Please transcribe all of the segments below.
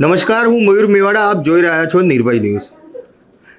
નમસ્કાર હું મયુર મેવાડા આપ જોઈ રહ્યા છો નિર્ભય ન્યૂઝ.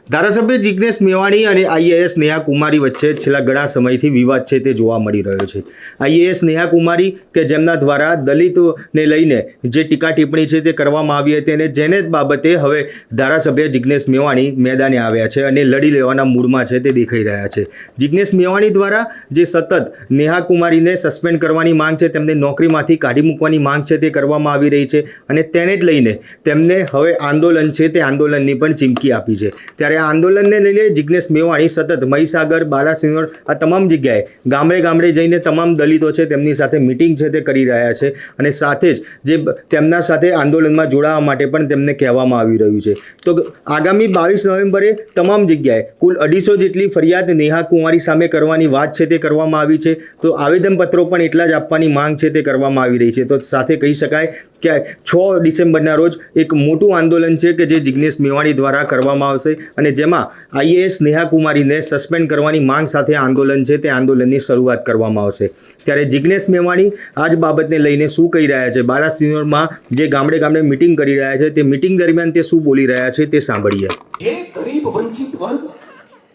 ધારાસભ્ય જિજ્ઞેશ મેવાણી અને આઈએએસ નેહા કુમારી વચ્ચે છેલ્લા ઘણા સમયથી વિવાદ છે તે જોવા મળી રહ્યો છે. આઈએએસ નેહા કુમારી કે જેમના દ્વારા દલિતોને લઈને જે ટીકા ટિપ્પણી છે તે કરવામાં આવી હતી અને જેને બાબતે હવે ધારાસભ્ય જિજ્ઞેશ મેવાણી મેદાને આવ્યા છે અને લડી લેવાના મૂડમાં છે તે દેખાઈ રહ્યા છે. જિજ્ઞેશ મેવાણી દ્વારા જે સતત નેહા કુમારીને સસ્પેન્ડ કરવાની માંગ છે, તેમને નોકરીમાંથી કાઢી મૂકવાની માંગ છે તે કરવામાં આવી રહી છે અને તેને જ લઈને તેમને હવે આંદોલન છે તે આંદોલનની પણ ચીમકી આપી છે. ત્યારે આ આંદોલનને લઈને જિજ્ઞેશ મેવાણી સતત મહીસાગર બાલાસિનોર આ તમામ જગ્યાએ ગામડે ગામડે જઈને તમામ દલિતો છે તેમની સાથે મિટિંગ છે તે કરી રહ્યા છે અને સાથે જ જે તેમના સાથે આંદોલનમાં જોડાવા માટે પણ તેમને કહેવામાં આવી રહ્યું છે. તો આગામી બાવીસ નવેમ્બરે તમામ જગ્યાએ કુલ અઢીસો જેટલી ફરિયાદ નેહા કુમારી સામે કરવાની વાત છે તે કરવામાં આવી છે. તો આવેદનપત્રો પણ એટલા જ આપવાની માંગ છે તે કરવામાં આવી રહી છે. તો સાથે કહી શકાય કે છ ડિસેમ્બરના રોજ એક મોટું આંદોલન છે કે જે જિજ્ઞેશ મેવાણી દ્વારા કરવામાં આવશે અને જેમાં આઈએએસ નેહા કુમારીને સસ્પેન્ડ કરવાની માંગ સાથે આંદોલન છે તે આંદોલનની શરૂઆત કરવામાં આવશે. ત્યારે જિજ્ઞેશ મેવાણી આ જ બાબતને લઈને શું કહી રહ્યા છે? બારાસિનોરમાં જે ગામડે ગામડે મિટિંગ કરી રહ્યા છે તે મિટિંગ દરમિયાન તે શું બોલી રહ્યા છે તે સાંભળીએ. જે ગરીબ વંચિત વર્ગ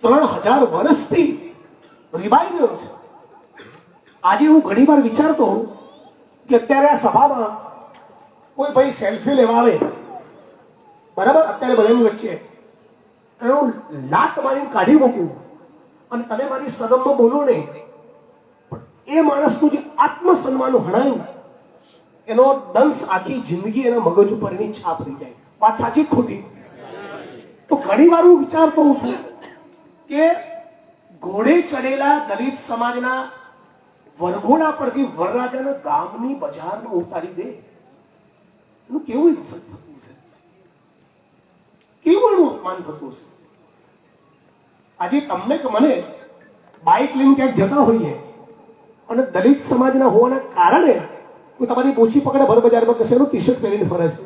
ત્રણ હજાર વર્ષથી રીબાઈ ગયો છે. આજે હું ઘણીવાર વિચારતો કે અત્યારે આ સભામાં કોઈ ભાઈ સેલ્ફી લેવા આવે. બરાબર? અત્યારે બધાની વચ્ચે. અને લાત મારીને કાઢી મૂકું. અને તમે મારી સદનમાં બોલો નહીં એ માણસનું જે આત્મસન્માન હણાયું, એનો દંશ આખી જિંદગી એના મગજ ઉપરની છાપ રહી જાય. વાત સાચી ખોટી? તો ઘણી વાર હું વિચારતો હું છું કે ઘોડે ચડેલા દલિત સમાજના વરઘોડા પરથી વરરાજાના ગામની બજારમાં ઉતારી દે. એનું કેવું ઇજ્જત થતું છે કેવું એનું અપમાન થતું છે આજે તમને કે મને બાઇક લઈને ક્યાંક જતા હોઈએ? અને દલિત સમાજના હોવાના કારણે હું તમારી પોછી પકડે ભર બજારમાં કશે એનું ટી શર્ટ પહેરીને ફરે છે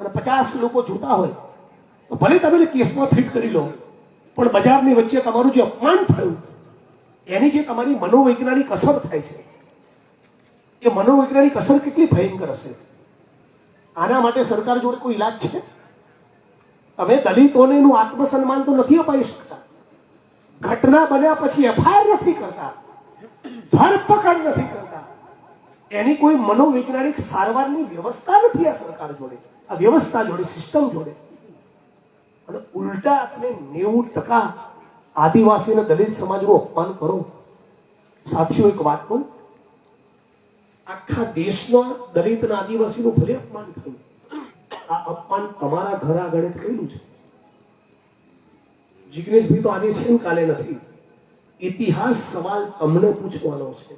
અને પચાસ લોકો જોતા હોય, તો ભલે તમે કેસમાં ફિટ કરી લો, પણ બજારની વચ્ચે તમારું જે અપમાન થયું, એની જે તમારી મનોવૈજ્ઞાનિક અસર થાય છે, એ મનોવૈજ્ઞાનિક અસર કેટલી ભયંકર હશે? આના માટે સરકાર જોડે કોઈ ઈલાજ છે? તમે દલિતોને એનું આત્મસન્માન તો નથી અપાઈ શકતા. ઘટના બન્યા પછી એફઆઈઆર નથી કરતા. ધરપકડ નથી કરતા. એની કોઈ મનોવૈજ્ઞાનિક સારવારની વ્યવસ્થા નથી આ સરકાર જોડે. આ વ્યવસ્થા જોડે, સિસ્ટમ જોડે. અને ઉલટા આપણે નેવું ટકા આદિવાસી દલિત સમાજનું અપમાન કરો. સાથીઓ એક વાત કહું આખા દેશમાં દલિત અને આદિવાસીનું ભલે અપમાન થયું આ અપમાન તમારા ઘર આગળ થયેલું છે. જિગ્નેશભાઈ તો આજે છે કાલે નથી. ઇતિહાસ સવાલ તમને પૂછવાનો છે.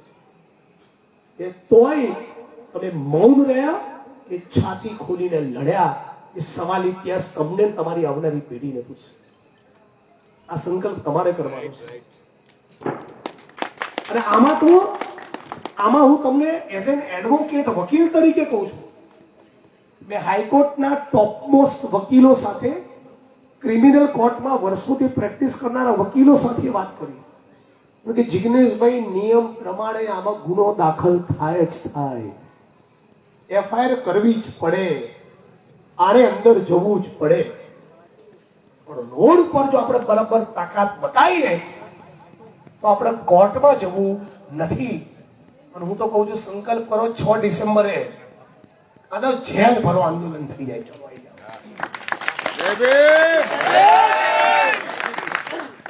કે તોય તમે મૌન રહ્યા કે છાતી ખોલીને લડ્યા એ સવાલ ઇતિહાસ તમને તમારી આવનારી પેઢીને પૂછશે. આ સંકલ્પ તમારે કરવાનો છે. અને આમાં તો આમાં હું તમને એઝ એન એડવોકેટ વકીલ તરીકે કહું છું. મેં હાઈકોર્ટના ટોપમોસ્ટ વકીલો સાથે ક્રિમિનલ કોર્ટમાં વર્ષોથી પ્રેક્ટિસ કરનારા વકીલો સાથે વાત કરી. કે જિગ્નેશભાઈ નિયમ પ્રમાણે આમાં ગુનો દાખલ થાય જ થાય. એફઆઈઆર કરવી જ પડે. આને અંદર જવું જ પડે. પણ રોડ પર જો આપણે બરાબર તાકાત બતાવીએ, તો આપણે કોર્ટમાં જવું નથી. અને હું તો કહું છું, સંકલ્પ કરો, છ ડિસેમ્બરે આ તો જેલ ભરો, આંદોલન થઈ જાય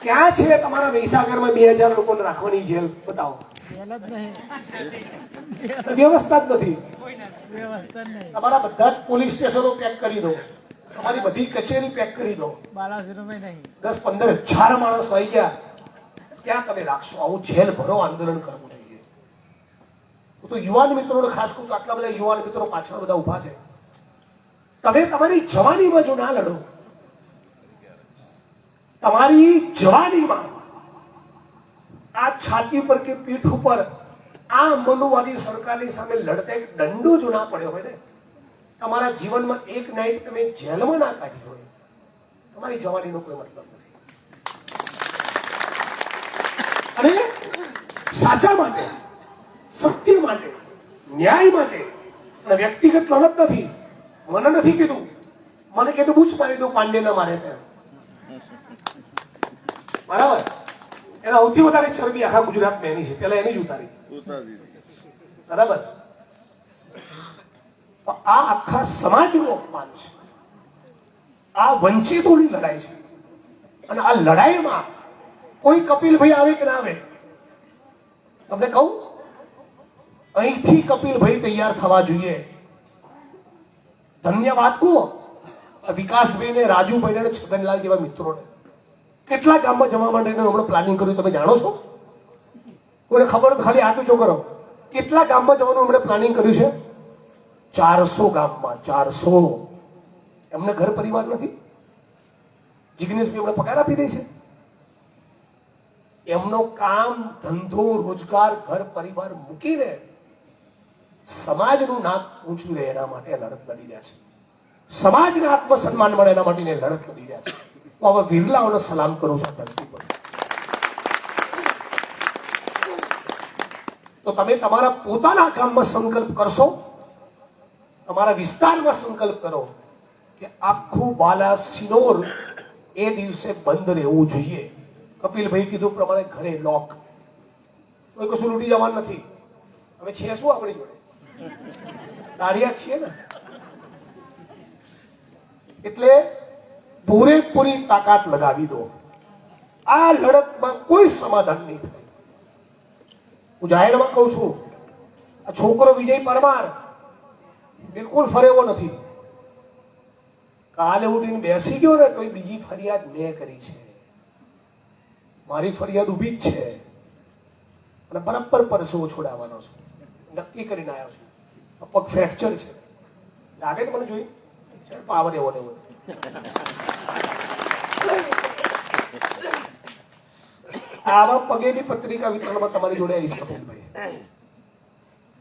ક્યાં છે તમારા વૈસાગરમાં બે હજાર લોકોને રાખવાની જેલ? બતાવો. વ્યવસ્થા જ નથી. તમારા બધા જ પોલીસ સ્ટેશનો પેક કરી દો. તમારી બધી કચેરી પેક કરી દો. દસ પંદર હજાર માણસ આવી ગયા. ક્યાં તમે રાખશો? આવું જેલ ભરો, આંદોલન કરવું તો યુવાન મિત્રોને ખાસ કહું આટલા બધા યુવાન મિત્રો પાછળ બધા ઊભા છે. તમે તમારી જવાનીમાં જો ના લડો, તમારી જવાનીમાં આ છાતી પર કે પીઠ ઉપર આ મનુવાદી સરકારની સામે લડતા એક દંડો જો ના પડ્યો હોય ને, તમારા જીવનમાં એક નાઈટ તમે જેલમાં ના કાઢી હોય, તમારી જવાનીનો કોઈ મતલબ નથી. અને સાચા માટે માટે ન્યાય માટે. અને વ્યક્તિગત લડત નથી. મને નથી કીધું. મને કીધું બૂચ મારી દઉં પાંડે ના મારે બરાબર? એના સૌથી વધારે ચરબી આખા ગુજરાતમાં એની છે. પેલા એની જ ઉતારી. બરાબર? આ આખા સમાજનું અપમાન છે. આ વંચિતોની લડાઈ છે. અને આ લડાઈમાં કોઈ કપિલભાઈ આવે કે ના આવે? તમને કહું? અહીંથી કપિલભાઈ તૈયાર થવા જોઈએ. ધન્યવાદ કહો વિકાસભાઈને વિકાસભાઈ ને રાજુભાઈ ને છગનલાલ જેવા મિત્રોને. કેટલા ગામમાં જવા માટેનું હમણાં પ્લાનિંગ કર્યું તમે જાણો છો? કોઈને ખબર ખાલી હાથ જો કરો. કેટલા ગામમાં જવાનું હમણાં પ્લાનિંગ કર્યું છે? ચારસો ગામમાં, ચારસો. એમને ઘર પરિવાર નથી? જિગ્નેશભાઈ એમને પગાર આપી દે છે. એમનો કામ, ધંધો, રોજગાર, ઘર પરિવાર મૂકીને સમાજનું નાક ઊંચું રહે એના માટે લડત લડી રહ્યા છે. સમાજને આત્મસન્માન મળે એના માટે લડત લડી રહ્યા છે. તો હવે વિરલાઓને સલામ કરું છું ધરતી પર. તો તમે તમારા પોતાના કામમાં સંકલ્પ કરશો? તમારા વિસ્તારમાં સંકલ્પ કરો કે આખું બાલા સિનોર એ દિવસે બંધ રહેવું જોઈએ. કપિલભાઈ કીધું પ્રમાણે ઘરે લોક કોઈ કશું લૂંટી જવાનું નથી. હવે છે શું આપણી જોડે? દાળિયા છીએ ને. એટલે પૂરેપૂરી તાકાત લગાવી દો. આ લડતમાં કોઈ સમાધાન નહીં થાય. હું જાહેરમાં કહું છું, આ છોકરો વિજય પરમાર બિલકુલ ફરેવો નથી. કાલે ઉઠીને બેસી ગયો ને તો બીજી ફરિયાદ મેં કરી છે. મારી ફરિયાદ ઊભી જ છે. અને બરાબર પરસેવો છોડાવવાનો છે. નક્કી કરીને આવ્યો છું. પગ ફ્રેક્ચર છે. લાગે ને મને જોઈ? પાવર એવો ને એવો. આવા પગેની પત્રિકા વિતરણમાં તમારી જોડે આવીશ કપિલભાઈ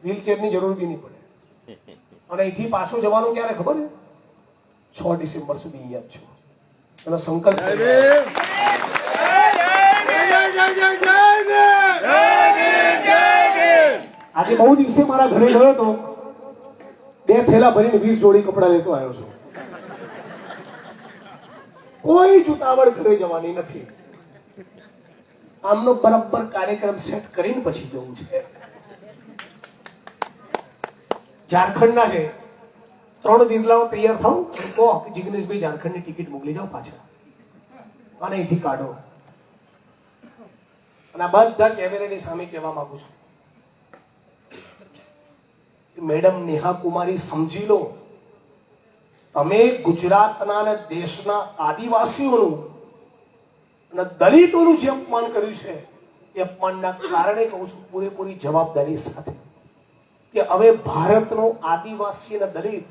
વ્હીલચેરની જરૂર બી નહીં પડે. અને અહીંથી પાછો જવાનું ક્યારે ખબર છે? છ ડિસેમ્બર સુધી અહીંયા જ છું. એનો સંકલ્પ આજે બહુ દિવસે મારા ઘરે ગયો તો બે થેલા ભરીને વીસ જોડી કપડાં લેતો આવ્યો છું. કોઈ જુતાવળ ઘરે જવાની નથી. આમનો બરાબર કાર્યક્રમ સેટ કરીને પછી જવું છે. ઝારખંડના છે. ત્રણ દિરલાઓ તૈયાર થાવ તો જિગ્નેશભાઈ ઝારખંડની ટિકિટ મોકલી જાઓ પાછા. અને અહીંથી કાઢો. અને આ બધા કેમેરાની સામે કહેવા માંગુ છું. મેડમ નેહા કુમારી સમજી લો. તમે ગુજરાતના અને દેશના આદિવાસીઓનું અને દલિતોનું જે અપમાન કર્યું છે, એ અપમાનના કારણે કહું છું, પૂરેપૂરી જવાબદારી સાથે. કે હવે ભારતનો આદિવાસી અને દલિત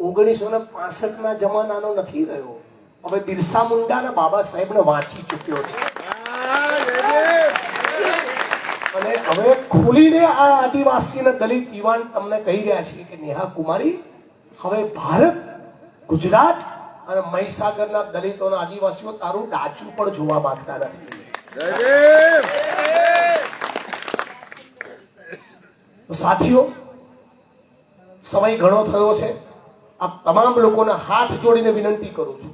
ઓગણીસો ને પાસઠના જમાનાનો નથી રહ્યો. હવે બિરસા મુંડા અને બાબા સાહેબને વાંચી ચૂક્યો છે. અને હવે ખુલીને આ આદિવાસી અને દલિત યુવાન તમને કહી રહ્યા છે કે નેહા કુમારી, હવે ભારત, ગુજરાત અને મહીસાગરના દલિતો અને આદિવાસીઓ તારું ડાચું પણ જોવા માંગતા નથી. સાથીઓ, સમય ઘણો થયો છે. આ તમામ લોકોને હાથ જોડીને વિનંતી કરું છું.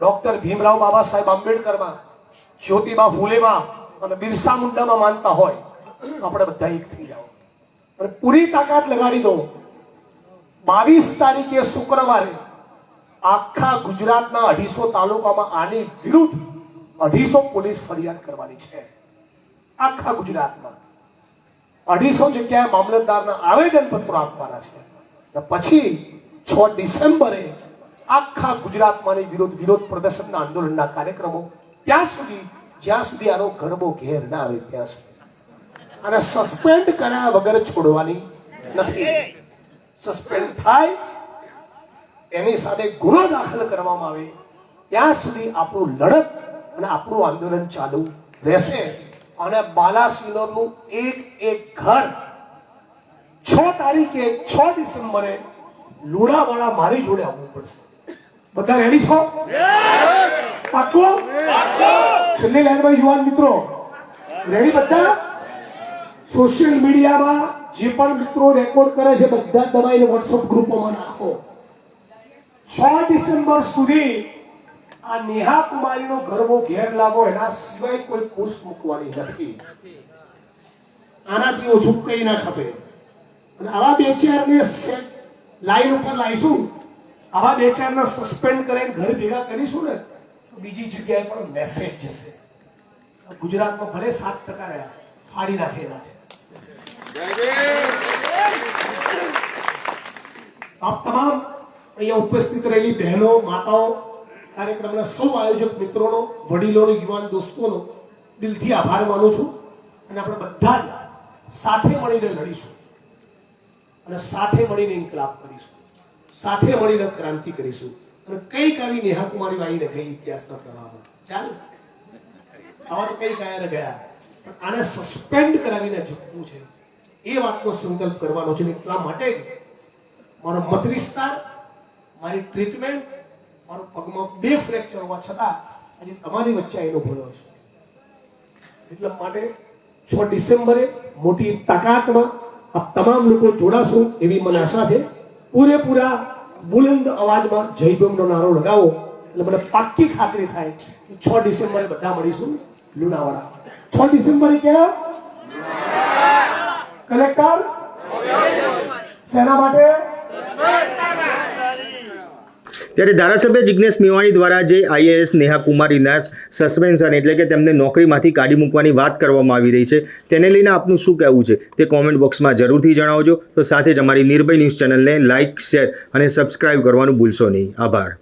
ડોક્ટર ભીમરાવ બાબા સાહેબ આંબેડકરમાં, જ્યોતિબા ફૂલેમાં અને બિરસા મુંડામાં માનતા હોય, તો આપણે બધા એક થઈ જાઓ. અને પૂરી તાકાત લગાડી દો બાવીસ તારીખે શુક્રવારે આખા ગુજરાતના અઢીસો તાલુકામાં આની વિરુદ્ધ અઢીસો પોલીસ ફરિયાદ કરવાની છે. આખા ગુજરાતમાં. અઢીસો જગ્યાએ મામલતદારના આવેદન પત્રો આપવાના છે. પછી છ ડિસેમ્બરે આખા ગુજરાતમાંની વિરોધ વિરોધ પ્રદર્શનના આંદોલનના કાર્યક્રમો. ત્યાં સુધી જ્યાં સુધી આનો ગરબો ઘેર ના આવે ત્યાં સુધી. અને સસ્પેન્ડ કર્યા વગર છોડવાની નથી. સસ્પેન્ડ થાય, એની સામે ગુનો દાખલ કરવામાં આવે. ત્યાં સુધી આપણું લડત અને આપણું આંદોલન ચાલુ રહેશે. અને બાલાસિનોરનું એક એક ઘર છ તારીખે છ ડિસેમ્બરે લુણાવાળા મારી જોડે આવવું પડશે. બધા રેડી છો? પાકો છેલ્લી લાઈનમાં યુવાન મિત્રો રેડી બધા? સોશિયલ મીડિયામાં જે પણ મિત્રો રેકોર્ડ કરે છે, બધા દબાઈને વોટ્સઅપ ગ્રુપોમાં નાખો. છ ડિસેમ્બર સુધી આ નેહા કુમારીનો ગરબો ઘેર લાવો, એના સિવાય કોઈ પોસ્ટ મૂકવાની નથી. આનાથી ઓછું કઈ ના ખપે. અને આવા બે ચારને લાઈન ઉપર લાવીશું આવા બે ચારને સસ્પેન્ડ કરીને ઘર ભેગા કરીશું ને? તો બીજી જગ્યાએ પણ મેસેજ જશે. ગુજરાતમાં ભલે સાત ટકા રહ્યા, ફાડી નાખેલા છે. આપ તમામ અહીંયા ઉપસ્થિત રહેલી બહેનો, માતાઓ, કાર્યક્રમના સૌ આયોજક મિત્રોનો, વડીલોનો, યુવાન દોસ્તોનો દિલથી આભાર માનું છું અને આપણે બધા જ સાથે મળીને લડીશું અને સાથે મળીને ઇન્કલાબ કરીશું. સાથે મળીને ક્રાંતિ કરીશું. અને કંઈક આવી નેહા કુમારી વાઈને ગઈ ઇતિહાસના પ્રવાહમાં ચાલ. આવા તો કઈ કાયા ગયા. પણ આને સસ્પેન્ડ કરાવીને જીતવું છે. એ વાતનો સંકલ્પ કરવાનો છે એટલા માટે મારો મત વિસ્તાર, મારી ટ્રીટમેન્ટ મારો પગમાં બે ફ્રેક્ચર હોવા છતાં આજે તમારી વચ્ચે આવીને ભર્યો છું. એટલા માટે છ ડિસેમ્બરે મોટી તાકાતમાં આપ તમામ લોકો જોડાશો એવી મને આશા છે. પૂરેપૂરા બુલંદ અવાજમાં જય ભીમનો નારો લગાવો. એટલે મને પાક્કી ખાતરી થાય કે છ ડિસેમ્બરે બધા મળીશું લુણાવાડા. છ ડિસેમ્બરે ક્યાં? કલેક્ટર? શેના માટે? ત્યારે ધારાસભ્ય જિજ્ઞેશ મેવાણી દ્વારા જે આઈએએસ નેહા કુમારીના સસ્પેન્શન એટલે કે તેમને નોકરીમાંથી કાઢી મૂકવાની વાત કરવામાં આવી રહી છે, તેને લઈને આપનું શું કહેવું છે? તે કોમેન્ટ બોક્સમાં જરૂરથી જણાવજો. તો સાથે જ અમારી નિર્ભય ન્યૂઝ ચેનલને લાઇક શેર અને સબસ્ક્રાઇબ કરવાનું ભૂલશો નહીં. આભાર.